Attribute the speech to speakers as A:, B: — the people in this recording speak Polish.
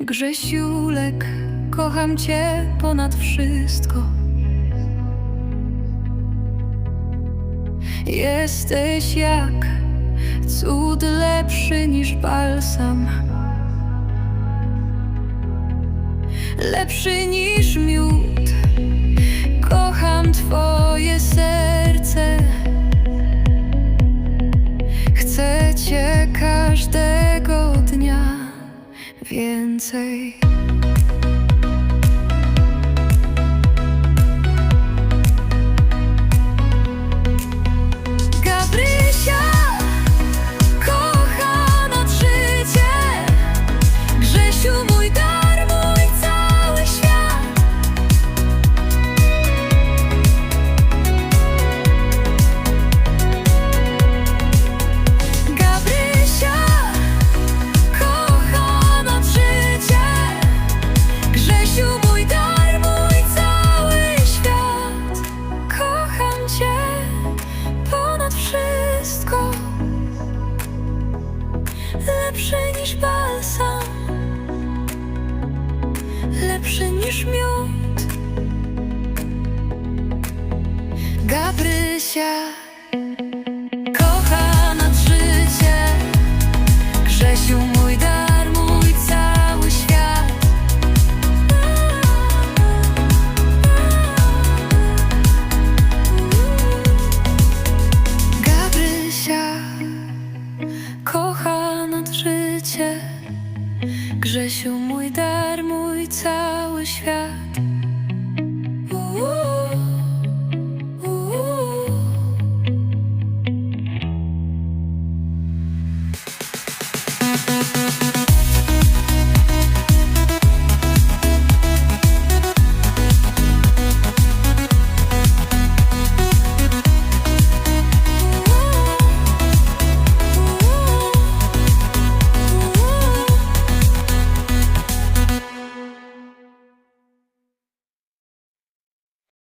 A: Grzesiulek, kocham cię ponad wszystko. Jesteś jak cud lepszy niż balsam. Lepszy niż miód. Kocham twoje serce. 变脆。Niż miód. Gabrysia. Kochana życie, Grzesiu mój dar, Grzesiu mój dar, mój cały świat.